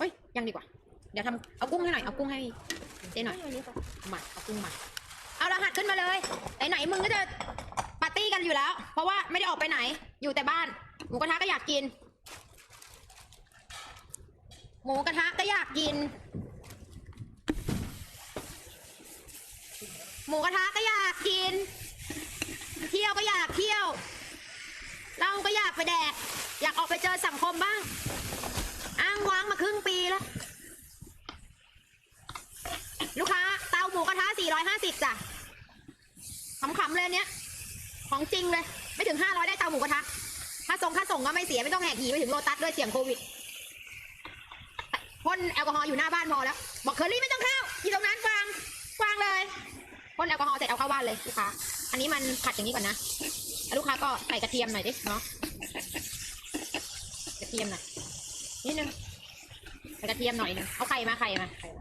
เฮ้ยยังดีกว่า เดี๋ยวทำเอากุ้งให้หน่อย เอากุ้งให้เจ๊หน่อยอันนี้ค่ะมาเอากุ้งมา เอารหัสขึ้นมาเลยไหนๆมึงก็จะปาร์ตี้กันอยู่แล้ว เพราะว่าไม่ได้ออกไปไหน อยู่แต่บ้าน หมูกระทะก็อยากกิน หมูกระทะก็อยากกิน หมูกระทะก็อยากกิน เที่ยวก็อยากเที่ยวเราก็อยากไปแดก อยากออกไปเจอสังคมบ้าง อ้างว้างมาครึ่งปีแล้ว ลูกค้าเตาห มูกระทะ450จ้ะขำๆเลยเนี้ย ของจริงเลย ไม่ถึง500ได้เตาหมูกระทะถ้าส่งค่าส่งก็ไม่เสียไม่ต้องแหกหีไปถึงโลตัสด้วยเสี่ยงโควิดพ่นแอลกอฮอล์อยู่หน้าบ้านพอแล้ว บอกเคอรี่ไม่ต้องเข้าอยู่ตรงนั้นวางวางเลยพ่นแอลกอฮอล์เสร็จเอาเข้าบ้านเลยลูกค้าอันนี้มันผัดอย่างนี้ก่อนนะลูกค้าก็ใส่กระเทียมหน่อยดิเนาะกระเทียมหน่อยนิดนึงใส่กระเทียมหน่อยหนึงเอาไข่มาไข่มาไข่มา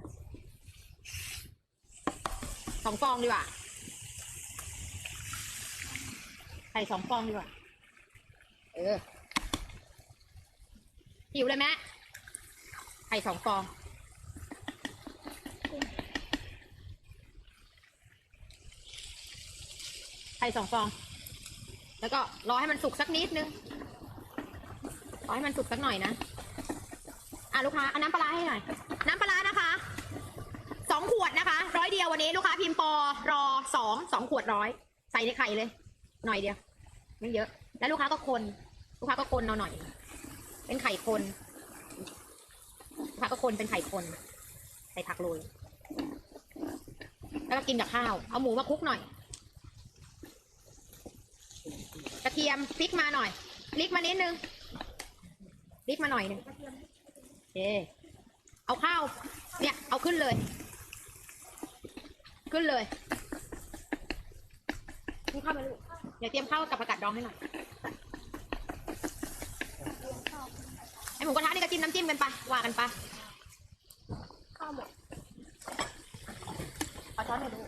องฟองดีกว่า ไข่สองฟองดีกว่า เออ หิวเลยแม่ไข่สองฟอง ไข่สองฟอง แล้วก็รอให้มันสุกสักนิดนึง รอให้มันสุกสักหน่อยนะ อะลูกค้าเอาน้ำปลาร้าให้หน่อย วันนี้ลูกค้าพิมพ์ปอรอสองสองขวดร้อยใส่ในไข่เลย หน่อยเดียว ไม่เยอะ แล้วลูกค้าก็คน ลูกค้าก็คนเอาหน่อย เป็นไข่คนลูกค้าก็คนเป็นไข่คน ใส่ผักโรยแล้วก็กินกับข้าว เอาหมูมาคลุกหน่อย กระเทียมพริกมาหน่อยพริกมานิดนึงพริกมาหน่อยหนึงโอเคเอาข้าว เนี่ย เอาขึ้นเลย ขึ้นเลยนี่ข้าวมาลูก เดี๋ยวเตรียมข้าวกับผักกาดดองให้หน่อย ไอหมูกระทะนี่ก็จิ้มน้ำจิ้มกันไป ว่ากันไป ข้าวหมดขอช้อนหน่อยดู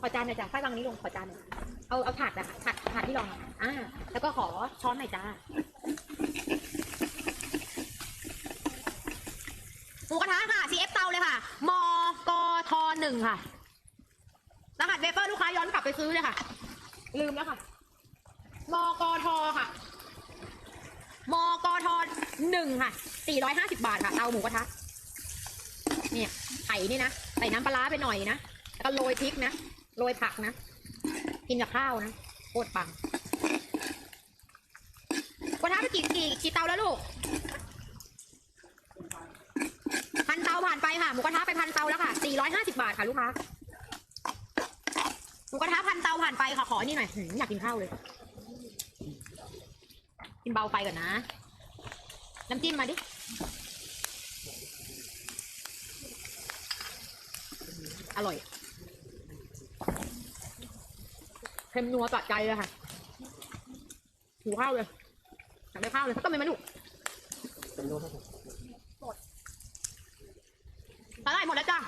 ขอจานหน่อยจ้ะไฟวางนี้ลงขอจานหน่อยเอาเอาถาดอะถาดถาดที่รองอะอ่า แล้วก็ขอช้อนหน่อยจ้าหมูกระทะค่ะ CF เตาเลยค่ะมกท หนึ่งค่ะ รหัสเวเปอร์ลูกค้าย้อนกลับไปซื้อเลยค่ะ ลืมแล้วค่ะ มกทค่ะ มกทหนึ่งค่ะ สี่ร้อยห้าสิบาทค่ะ เตาหมูกระทะ เนี่ยไข่นี่นะ ใส่น้ำปลาร้าไปหน่อยนะ แล้วก็โรยพริกนะ โรยผักนะ กินกับข้าวนะ โคตรปังกระทะไปกี่กี่กี่เตาแล้วลูก พันเตานไปค่ะหมูกระทะไปพันเตาแล้วค่ะ 450 บาทค่ะลูกค้าหมูกระทะพันเตาผ่านไปค่ะขออันนี่หน่อยหืมอยากกินข้าวเลย กินเบาไฟก่อนนะ น้ำจิ้มมาดิอร่อยเค็มนัวตัดใจเลยค่ะหิวข้าวเลยอยากได้ข้าวเลยก็ไม่มาลูก ปลาไหลหมดแล้วจ้ะ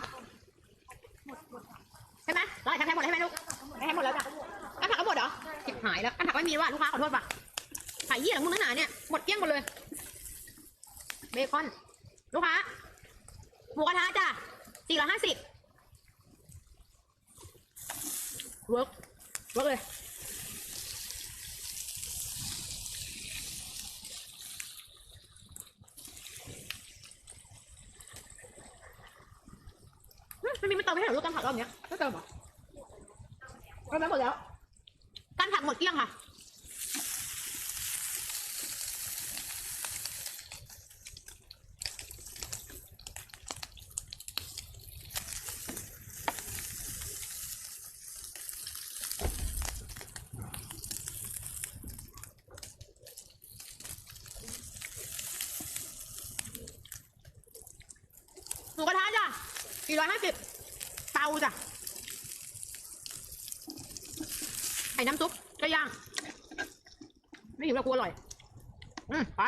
ใช่ไหมปลาไหลทำแทนหมดแล้วใช่ไหมลูกทำแทนหมดแล้วจ้ะกันผักก็หมดเหรอจิบหายแล้วกันผักไม่มีว่ะลูกค้าขอโทษป่ะขายยี่หลังมึงนักหนาเนี่ยหมดเกลี้ยงหมดเลย เบคอนลูกค้าหมูกระทะจ้ะสี่ร้อยห้าสิบเวิร์กเวิร์กเลย มันมีไม่เติมไม่เหรอลูกกันผักรอบเนี้ยไม่เติมเหรอเติมไปหมดแล้วกันผักหมดเกลี้ยงค่ะหมูกระทะจ้ะ สี่ร้อยห้าสิบเตาจ้ะไอ้น้ำซุปก็ย่าง ไม่หิวแล้วกูอร่อย อืมไป